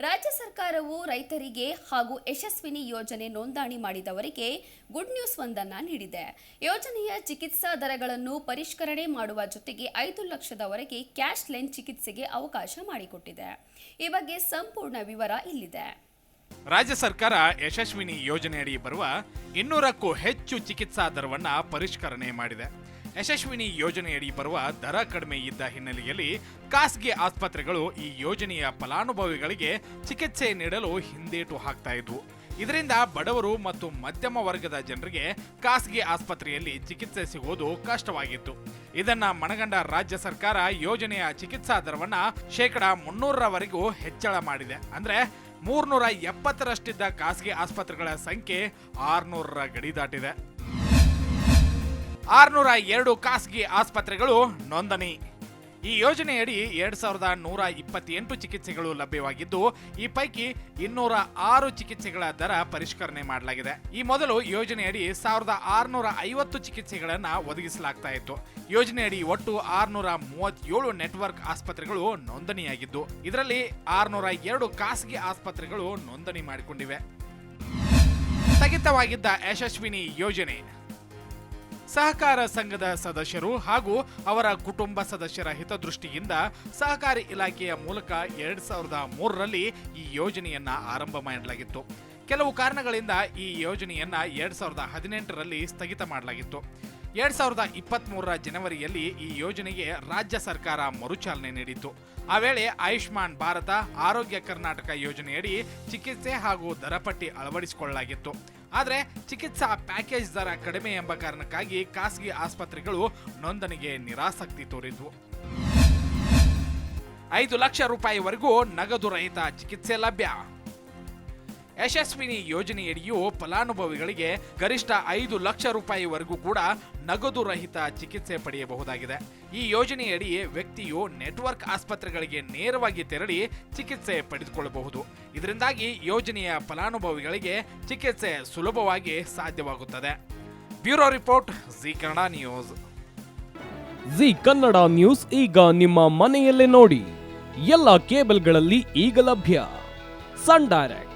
ರಾಜ್ಯ ಸರ್ಕಾರವು ರೈತರಿಗೆ ಹಾಗೂ ಯಶಸ್ವಿನಿ ಯೋಜನೆ ನೋಂದಣಿ ಮಾಡಿದವರಿಗೆ ಗುಡ್ ನ್ಯೂಸ್ ಒಂದನ್ನ ನೀಡಿದೆ. ಯೋಜನೆಯ ಚಿಕಿತ್ಸಾ ದರಗಳನ್ನು ಪರಿಷ್ಕರಣೆ ಮಾಡುವ ಜೊತೆಗೆ ಐದು ಲಕ್ಷದವರೆಗೆ ಕ್ಯಾಶ್ ಲೈನ್ ಚಿಕಿತ್ಸೆಗೆ ಅವಕಾಶ ಮಾಡಿಕೊಟ್ಟಿದೆ. ಈ ಬಗ್ಗೆ ಸಂಪೂರ್ಣ ವಿವರ ಇಲ್ಲಿದೆ. ರಾಜ್ಯ ಸರ್ಕಾರ ಯಶಸ್ವಿನಿ ಯೋಜನೆಯಡಿ ಬರುವ ಇನ್ನೂರಕ್ಕೂ ಹೆಚ್ಚು ಚಿಕಿತ್ಸಾ ದರವನ್ನು ಪರಿಷ್ಕರಣೆ ಮಾಡಿದೆ. ಯಶಸ್ವಿನಿ ಯೋಜನೆಯಡಿ ಬರುವ ದರ ಕಡಿಮೆ ಇದ್ದ ಹಿನ್ನೆಲೆಯಲ್ಲಿ ಖಾಸಗಿ ಆಸ್ಪತ್ರೆಗಳು ಈ ಯೋಜನೆಯ ಫಲಾನುಭವಿಗಳಿಗೆ ಚಿಕಿತ್ಸೆ ನೀಡಲು ಹಿಂದೇಟು ಹಾಕ್ತಾ ಇದರಿಂದ ಬಡವರು ಮತ್ತು ಮಧ್ಯಮ ವರ್ಗದ ಜನರಿಗೆ ಖಾಸಗಿ ಆಸ್ಪತ್ರೆಯಲ್ಲಿ ಚಿಕಿತ್ಸೆ ಸಿಗುವುದು ಕಷ್ಟವಾಗಿತ್ತು. ಇದನ್ನ ಮನಗಂಡ ರಾಜ್ಯ ಸರ್ಕಾರ ಯೋಜನೆಯ ಚಿಕಿತ್ಸಾ ದರವನ್ನ ಶೇಕಡ ಮುನ್ನೂರರವರೆಗೂ ಹೆಚ್ಚಳ ಮಾಡಿದೆ. ಅಂದ್ರೆ ಮೂರ್ನೂರ ಎಪ್ಪತ್ತರಷ್ಟಿದ್ದ ಖಾಸಗಿ ಆಸ್ಪತ್ರೆಗಳ ಸಂಖ್ಯೆ ಆರ್ನೂರರ ಗಡಿ ದಾಟಿದೆ. ಆರ್ನೂರ ಎರಡು ಖಾಸಗಿ ಆಸ್ಪತ್ರೆಗಳು ನೋಂದಣಿ. ಈ ಯೋಜನೆಯಡಿ ಎರಡು ಸಾವಿರದ ನೂರ ಇಪ್ಪತ್ತೆಂಟು ಚಿಕಿತ್ಸೆಗಳು ಲಭ್ಯವಾಗಿದ್ದು, ಈ ಪೈಕಿ ಇನ್ನೂರ ಆರು ಚಿಕಿತ್ಸೆಗಳ ದರ ಪರಿಷ್ಕರಣೆ ಮಾಡಲಾಗಿದೆ. ಈ ಮೊದಲು ಯೋಜನೆಯಡಿ ಸಾವಿರದ ಆರುನೂರ ಐವತ್ತು ಚಿಕಿತ್ಸೆಗಳನ್ನು ಒದಗಿಸಲಾಗ್ತಾ ಇತ್ತು. ಯೋಜನೆಯಡಿ ಒಟ್ಟು ಆರುನೂರ ಮೂವತ್ತೇಳು ನೆಟ್ವರ್ಕ್ ಆಸ್ಪತ್ರೆಗಳು ನೋಂದಣಿಯಾಗಿದ್ದು, ಇದರಲ್ಲಿ ಆರುನೂರ ಎರಡು ಖಾಸಗಿ ಆಸ್ಪತ್ರೆಗಳು ನೋಂದಣಿ ಮಾಡಿಕೊಂಡಿವೆ. ಸ್ಥಗಿತವಾಗಿದ್ದ ಯಶಸ್ವಿನಿ ಯೋಜನೆ ಸಹಕಾರ ಸಂಘದ ಸದಸ್ಯರು ಹಾಗೂ ಅವರ ಕುಟುಂಬ ಸದಸ್ಯರ ಹಿತದೃಷ್ಟಿಯಿಂದ ಸಹಕಾರಿ ಇಲಾಖೆಯ ಮೂಲಕ ಎರಡ್ ಸಾವಿರದ ಮೂರರಲ್ಲಿ ಈ ಯೋಜನೆಯನ್ನ ಆರಂಭ ಮಾಡಲಾಗಿತ್ತು. ಕೆಲವು ಕಾರಣಗಳಿಂದ ಈ ಯೋಜನೆಯನ್ನ ಎರಡ್ ಸಾವಿರದ ಹದಿನೆಂಟರಲ್ಲಿ ಸ್ಥಗಿತ ಮಾಡಲಾಗಿತ್ತು. ಎರಡ್ ಸಾವಿರದ ಇಪ್ಪತ್ತ್ ಮೂರರ ಜನವರಿಯಲ್ಲಿ ಈ ಯೋಜನೆಗೆ ರಾಜ್ಯ ಸರ್ಕಾರ ಮರುಚಾಲನೆ ನೀಡಿತ್ತು. ಆ ವೇಳೆ ಆಯುಷ್ಮಾನ್ ಭಾರತ, ಆರೋಗ್ಯ ಕರ್ನಾಟಕ ಯೋಜನೆಯಡಿ ಚಿಕಿತ್ಸೆ ಹಾಗೂ ದರಪಟ್ಟಿ ಅಳವಡಿಸಿಕೊಳ್ಳಲಾಗಿತ್ತು. ಆದರೆ ಚಿಕಿತ್ಸಾ ಪ್ಯಾಕೇಜ್ ದರ ಕಡಿಮೆ ಎಂಬ ಕಾರಣಕ್ಕಾಗಿ ಖಾಸಗಿ ಆಸ್ಪತ್ರೆಗಳು ನೋಂದಣಿಗೆ ನಿರಾಸಕ್ತಿ ತೋರಿದ್ವು. ಐದು ಲಕ್ಷ ರೂಪಾಯಿವರೆಗೂ ನಗದು ರಹಿತ ಚಿಕಿತ್ಸೆ ಲಭ್ಯ. ಯಶಸ್ವಿನಿ ಯೋಜನೆಯಡಿಯೂ ಫಲಾನುಭವಿಗಳಿಗೆ ಗರಿಷ್ಠ ಐದು ಲಕ್ಷ ರೂಪಾಯಿವರೆಗೂ ಕೂಡ ನಗದು ರಹಿತ ಚಿಕಿತ್ಸೆ ಪಡೆಯಬಹುದಾಗಿದೆ. ಈ ಯೋಜನೆಯಡಿ ವ್ಯಕ್ತಿಯು ನೆಟ್ವರ್ಕ್ ಆಸ್ಪತ್ರೆಗಳಿಗೆ ನೇರವಾಗಿ ತೆರಳಿ ಚಿಕಿತ್ಸೆ ಪಡೆದುಕೊಳ್ಳಬಹುದು. ಇದರಿಂದಾಗಿ ಯೋಜನೆಯ ಫಲಾನುಭವಿಗಳಿಗೆ ಚಿಕಿತ್ಸೆ ಸುಲಭವಾಗಿ ಸಾಧ್ಯವಾಗುತ್ತದೆ. Bureau report, Zee Kannada news. Zee Kannada news ಈಗ ನಿಮ್ಮ ಮನೆಯಲ್ಲೇ ನೋಡಿ. ಎಲ್ಲ ಕೇಬಲ್ಗಳಲ್ಲಿ ಈಗ ಲಭ್ಯ. Sun Direct.